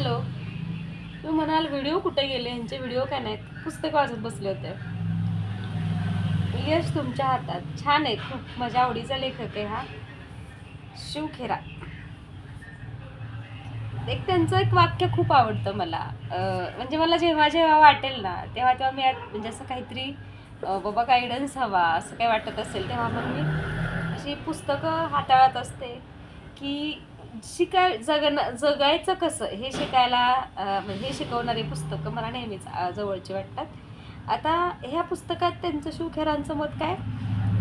Hello. तुम्ही म्हणाल video कुठे गेले? यांचे व्हिडिओ काय नाहीत? पुस्तक वाचत बसले होते. यश तुमच्या हातात. छान आहे. खूप माझ्या आवडीचा लेखक आहे हा. शिवखेरा एक त्यांचं एक वाक्य खूप आवडतं मला. म्हणजे मला जेव्हा जेव्हा वाटेल ना तेव्हा तेव्हा मी म्हणजे असं काहीतरी बाबा गायडन्स हवा. असं काही वाटत असेल तेव्हा मग मी अशी पुस्तकं हाताळत असते की शिकाय जगण जगायचं कसं? हे शिकायला म्हणजे हे शिकवणारी पुस्तकं मला नेहमीच जवळची वाटतात. आता ह्या पुस्तकात त्यांचं शिवखेरांचं मत काय?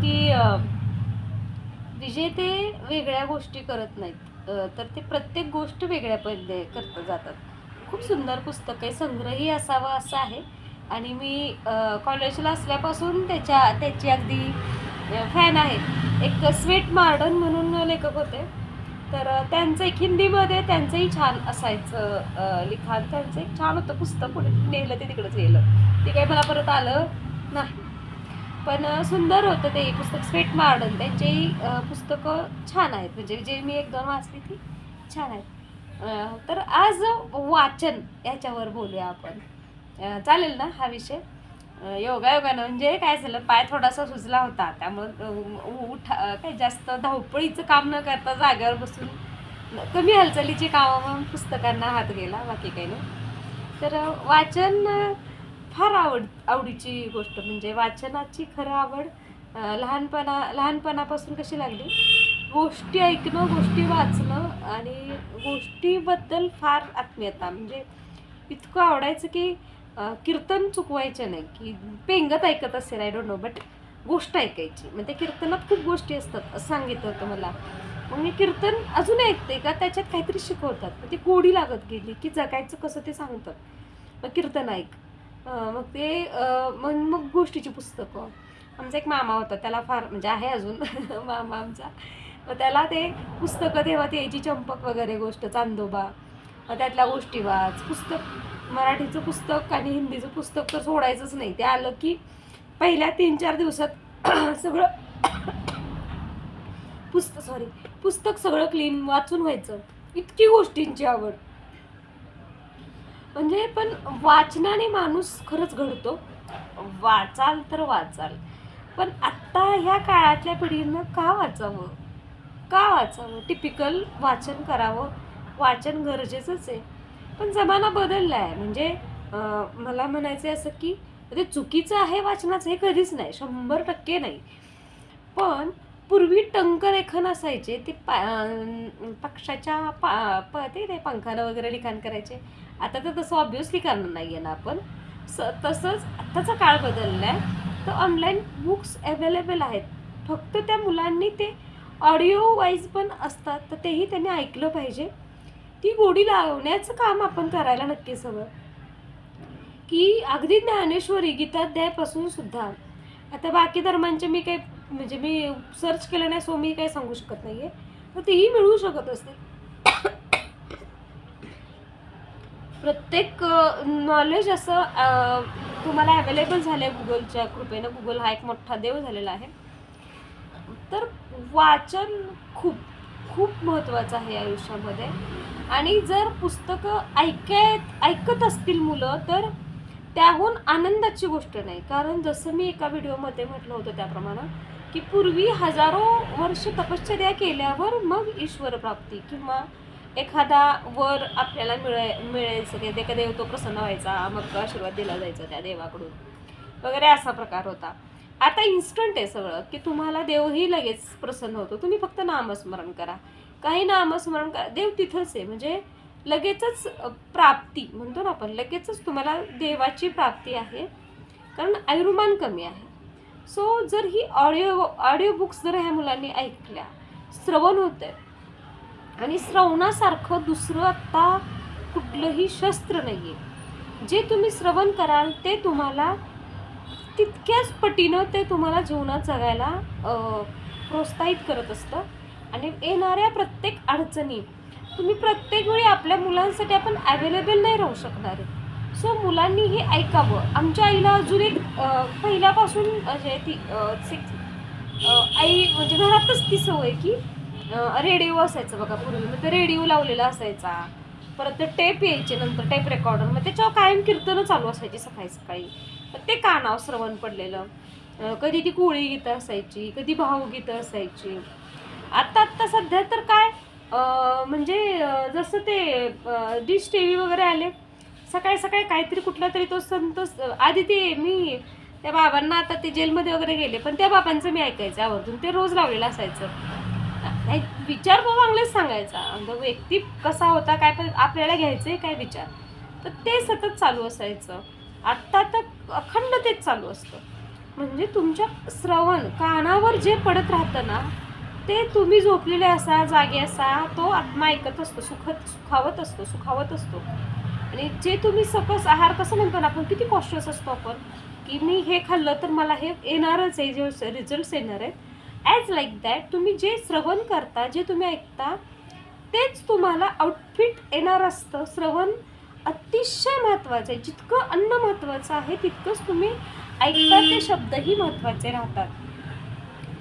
की विजेते वेगळ्या गोष्टी करत नाहीत. तर ते प्रत्येक गोष्ट वेगळ्या पद्धे करत जातात. खूप सुंदर पुस्तक आहे. संग्रही असावं असं आहे. आणि मी कॉलेजला असल्यापासून त्याच्या त्याची अगदी फॅन आहे. एक स्वीट मार्डन म्हणून लेखक होते. तर त्यांचं एक हिंदीमध्ये त्यांचंही छान असायचं लिखाण. त्यांचं एक छान होतं पुस्तक कुठे नेलं ते तिकडंच गेलं. ते काही मला परत आलं नाही. पण सुंदर होतं ते पुस्तक. Swett Marden. त्यांचेही पुस्तकं छान आहेत. म्हणजे जे मी एक दोन वाचली ती छान आहेत. तर आज वाचन याच्यावर बोलूया आपण. चालेल ना हा विषय? योगायोगानं म्हणजे काय झालं पाय थोडासा सुजला होता. त्यामुळं अ, उठा काय जास्त धावपळीचं काम न करता जागेवर बसून कमी हालचालीची कामं पुस्तकांना हात गेला बाकी काही नाही. तर वाचन फार आवड आवडीची गोष्ट म्हणजे वाचनाची खरं आवड लहानपणा लहानपणापासून कशी लागली? गोष्टी ऐकणं गोष्टी वाचणं आणि गोष्टीबद्दल फार आत्मीयता. म्हणजे इतकं आवडायचं की कीर्तन चुकवायचे नाही की पेंगत ऐकत असेल आय डोंट नो बट गोष्ट ऐकायची. मग कीर्तनात खूप गोष्टी असतात असं सांगितलं होतं मला. मग मी कीर्तन अजून ऐकते का त्याच्यात काहीतरी शिकवतात. मग ती गोडी लागत गेली की जगायचं कसं ते सांगतात. मग कीर्तन ऐक. मग ते मग मग गोष्टीची पुस्तकं. आमचा एक मामा होता त्याला फार म्हणजे आहे अजून मामा आमचा. मग त्याला ते पुस्तकं तेव्हा ते यायची चंपक वगैरे गोष्ट चांदोबा. मग त्यातल्या गोष्टी वाच पुस्तक मराठीचं पुस्तक आणि हिंदीचं पुस्तक तर सोडायचंच नाही. ते आलं की पहिल्या तीन चार दिवसात सगळं पुस्तक सॉरी पुस्तक सगळं क्लीन वाचून व्हायचं. इतकी गोष्टींची आवड. म्हणजे पण वाचनाने माणूस खरंच घडतो. वाचाल तर वाचाल. पण आत्ता ह्या काळातल्या पिढीनं का वाचावं? का वाचावं? टिपिकल वाचन करावं. वाचन गरजेचंच आहे. पण जमाना बदलला आहे म्हणजे मला म्हणायचं असं की ते चुकीचं आहे वाचनाचं हे कधीच नाही. शंभर टक्के नाही. पण पूर्वी टंकलेखन असायचे ते पा पक्षाच्या पा प ते नाही पंखानं वगैरे लिखाण करायचे. आता तर तसं ऑब्विसली करणार नाही आहे ना आपण. स तसंच आत्ताचा काळ बदलला आहे तर ऑनलाईन बुक्स अवेलेबल आहेत. फक्त त्या मुलांनी ते ऑडिओ वाईज पण असतात. तर तेही त्यांनी ऐकलं पाहिजे. ती गोडी लावण्याचं काम आपण करायला नक्कीच हवं की अगदी ज्ञानेश्वरी गीताध्यायापासून सुद्धा. आता बाकी धर्मांचे मी काही म्हणजे मी सर्च केलं नाही सो मी काही सांगू शकत नाही आहे तर तेही मिळू शकत असते प्रत्येक नॉलेज असं तुम्हाला अवेलेबल झालं आहे गुगलच्या कृपेनं. गुगल हा एक मोठा देव झालेला आहे. तर वाचन खूप खूप महत्त्वाचं आहे आयुष्यामध्ये. आणि जर पुस्तकं ऐकत ऐकत असतील मुलं तर त्याहून आनंदाची गोष्ट नाही. कारण जसं मी एका व्हिडिओमध्ये म्हटलं होतं त्याप्रमाणे की पूर्वी हजारो वर्ष तपश्चर्या केल्यावर मग ईश्वर प्राप्ती किंवा एखादा वर आपल्याला मिळे मिळायचं की एका देव तो प्रसन्न व्हायचा मग आशीर्वाद दिला जायचा त्या देवाकडून. वगैरे असा प्रकार होता. आता इन्स्टंट आहे सगळं की तुम्हाला देवही लगेच प्रसन्न होतो. तुम्ही फक्त नामस्मरण करा. काही नामस्मरण करा. देव तिथंच आहे. म्हणजे लगेचच प्राप्ती म्हणतो ना आपण लगेचच तुम्हाला देवाची प्राप्ती आहे. कारण आयुर्मान कमी आहे. सो जर ही ऑडिओ ऑडिओ बुक्स जर ह्या मुलांनी ऐकल्या श्रवण होतं आणि श्रवणासारखं दुसरं आत्ता कुठलंही शस्त्र नाही आहे जे तुम्ही श्रवण कराल ते तुम्हाला तितक्याच पटीनं ते तुम्हाला जीवनात जगायला प्रोत्साहित करत असतं. आणि येणाऱ्या प्रत्येक अडचणी तुम्ही प्रत्येक वेळी आपल्या मुलांसाठी आपण अवेलेबल नाही राहू शकणार सो मुलांनी हे ऐकावं. आमच्या आईला अजून एक पहिल्यापासून म्हणजे ती सिक्स आई म्हणजे घरातच ती सवय की रेडिओ असायचं बघा पूर्वी. मग ते रेडिओ लावलेला असायचा. परत ते टेप यायचे नंतर टेप रेकॉर्डर मग त्याच्यावर कायम कीर्तनं चालू असायची सकाळी सकाळी. ते कानावर श्रवण पडलेलं. कधी ती कोळी गीतं असायची कधी भावगीतं असायची. आत्ता आत्ता सध्या तर काय म्हणजे जसं ते डिश टी व्ही वगैरे आले सकाळी सकाळी काहीतरी कुठला तरी तो संत आधी ते मी त्या बाबांना आता ते जेलमध्ये वगैरे गेले पण त्या बाबांचं मी ऐकायचं आवर्जून ते रोज लावलेलं असायचं. नाही विचार तो चांगलेच सांगायचा. व्यक्ती कसा होता काय पण आपल्याला आहे काय विचार. तर ते सतत चालू असायचं. आत्ता तर अखंड तेच चालू असतं. म्हणजे तुमच्या श्रवण कानावर जे पडत राहतं ना ते तुम्ही झोपलेले असा जागे असा तो आत्मा ऐकत असतो सुखत सुखावत असतो सुखावत असतो. आणि जे तुम्ही सकस आहार कसं म्हणतो ना आपण किती कॉशियस असतो आपण की मी हे खाल्लं तर मला हे येणारच आहे जे रिझल्ट येणार आहेत. ॲज लाईक दॅट तुम्ही जे श्रवण करता जे तुम्ही ऐकता तेच तुम्हाला आउटफिट येणार असतं. श्रवण अतिशय महत्त्वाचं आहे. जितकं अन्न महत्त्वाचं आहे तितकंच तुम्ही ऐकता ते शब्दही महत्त्वाचे राहतात.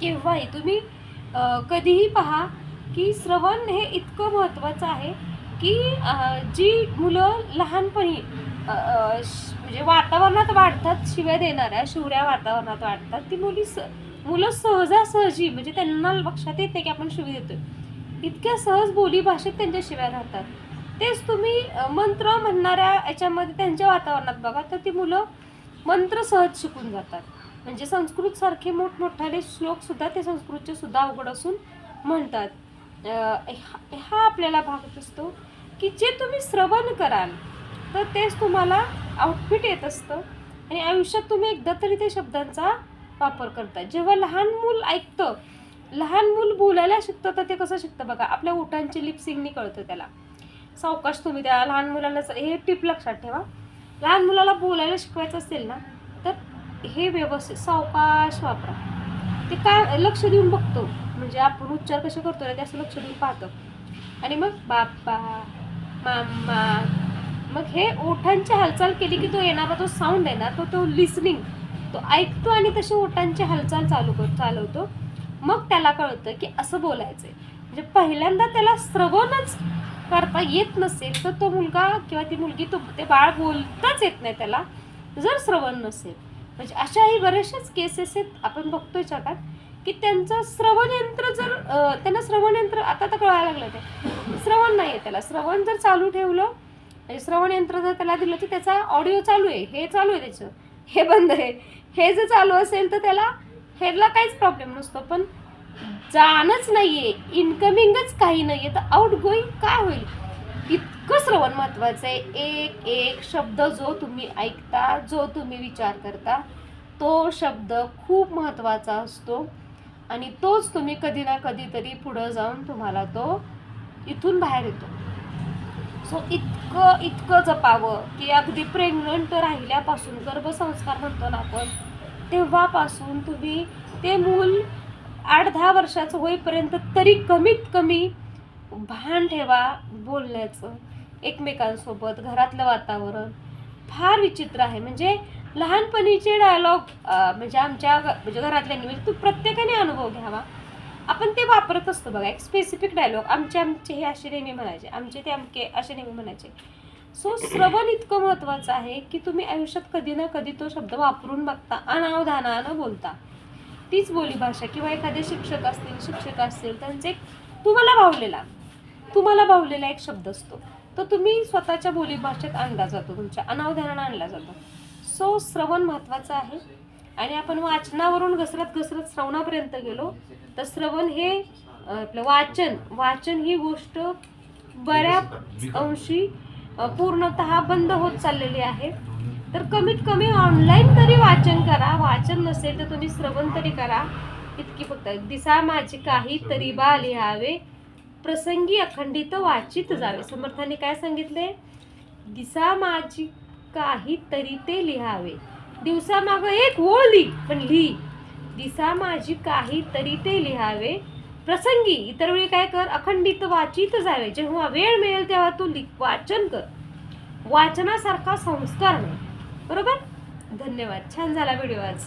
केव्हाही तुम्ही कधीही पहा की श्रवण हे इतकं महत्त्वाचं आहे की जी मुलं लहानपणी म्हणजे वातावरणात वाढतात शिव्या देणाऱ्या शिवऱ्या वातावरणात वाढतात ती मुली स मुलं सहजासहजी म्हणजे त्यांना लक्षात येते की आपण शिवी देतोय. इतक्या सहज बोली भाषेत त्यांच्या शिव्या राहतात. तेच तुम्ही मंत्र म्हणणाऱ्या याच्यामध्ये त्यांच्या वातावरणात बघा तर ती मुलं मंत्र सहज शिकून जातात. म्हणजे संस्कृत सारखे मोठमोठाले श्लोक सुद्धा ते संस्कृतचे सुद्धा अवघड असून म्हणतात. हा हा आपल्याला भाग असतो की जे तुम्ही श्रवण कराल तर तेच तुम्हाला आउटफिट येत असतं. आणि आयुष्यात तुम्ही एकदा तरी ते शब्दांचा वापर करता. जेव्हा लहान मूल ऐकतं लहान मूल बोलायला शिकतं तर ते कसं शिकतं बघा? आपल्या ओठांची लिपसिंगनी कळतं त्याला. सावकाश तुम्ही त्या लहान मुलाला हे टिप लक्षात ठेवा. लहान मुलाला बोलायला शिकवायचं असेल ना तर हे व्यवस्थित सावकाश वापरा. ते काय लक्ष देऊन बघतो. म्हणजे आपण उच्चार कसे करतो ना ते असं लक्ष देऊन पाहतो. आणि मग बाप्पा मामा मग हे ओठांची हालचाल केली की तो येणारा तो साऊंड आहे ना तो तो लिसनिंग तो ऐकतो आणि तशी ओठांची हालचाल चालू कर चालवतो. मग त्याला कळतं की असं बोलायचं आहे म्हणजे पहिल्यांदा त्याला श्रवणच करता येत नसेल तर तो मुलगा किंवा ती मुलगी तो ते बाळ बोलताच येत नाही त्याला जर श्रवण नसेल. म्हणजे अशाही बऱ्याचशाच केसेस आहेत आपण बघतोय जगात की त्यांचं श्रवण यंत्र जर त्यांना श्रवण यंत्र आता तर कळायला लागलं ते. श्रवण नाही आहे त्याला. श्रवण जर चालू ठेवलं म्हणजे श्रवण यंत्र जर त्याला दिलं तर त्याचा ऑडिओ चालू आहे हे चालू आहे त्याचं. हे बंद आहे. हे जर चालू असेल तर त्याला हेरला काहीच प्रॉब्लेम नसतो. पण जाणंच नाहीये. इनकमिंगच काही नाहीये. तर आउट गोईंग काय होईल? इतकं श्रवण महत्वाचं आहे. एक एक शब्द जो तुम्ही ऐकता जो तुम्ही विचार करता तो शब्द खूप महत्त्वाचा असतो. आणि तोच तुम्ही कधी ना कधीतरी पुढं जाऊन तुम्हाला तो इथून बाहेर येतो. सो इतकं इतकं जपावं की अगदी प्रेग्नंट राहिल्यापासून गर्भसंस्कार म्हणतो ना आपण तेव्हापासून तुम्ही ते मूल आठ दहा वर्षाचं होईपर्यंत तरी कमीत कमी भान ठेवा बोलण्याचं. एकमेकांसोबत घरातलं वातावरण. फार विचित्र आहे. म्हणजे लहानपणीचे डायलॉग म्हणजे आमच्या म्हणजे घरातल्यांनी म्हणजे तू प्रत्येकाने अनुभव घ्यावा. आपण ते वापरत असतो बघा. एक स्पेसिफिक डायलॉग आमचे आमचे हे असे नेहमी म्हणायचे. आमचे ते अमके असे नेहमी म्हणायचे. सो श्रवण इतकं महत्त्वाचं आहे की तुम्ही आयुष्यात कधी ना कधी तो शब्द वापरून बघता. अनावधानानं बोलता. तीच बोलीभाषा किंवा एखादे शिक्षक असतील शिक्षक असतील त्यांचे एक तुम्हाला भावलेला तुम्हाला भावलेला एक शब्द असतो. तो तुम्ही स्वतःच्या बोलीभाषेत आणला जातो तुमच्या अनावधानानं आणला जातो. सो श्रवण महत्त्वाचं आहे. आणि आपण वाचनावरून घसरत घसरत श्रवणापर्यंत गेलो तर श्रवण हे आपलं वाचन वाचन ही गोष्ट बऱ्याच अंशी पूर्णत पूर्णतः बंद होत चाललेली आहे. तर कमीत कमी ऑनलाईन तरी वाचन करा. वाचन नसेल तर तुम्ही श्रवण तरी करा. इतकी फक्त दिसा माझी काही तरी बा लिहावे प्रसंगी अखंडित वाचित जावे. समर्थाने काय सांगितले? दिसा माझी काही तरी ते लिहावे. दिवसामाग एक ओळ लिही पण लिही दिसा माझी काही तरी ते लिहावे. प्रसंगी इतर वेळी काय कर? अखंडित वाचित जावे. जेव्हा वेळ मिळेल तेव्हा तू लिख वाचन कर. वाचनासारखा संस्कार नाही. बरोबर? धन्यवाद. छान झाला व्हिडिओ आज.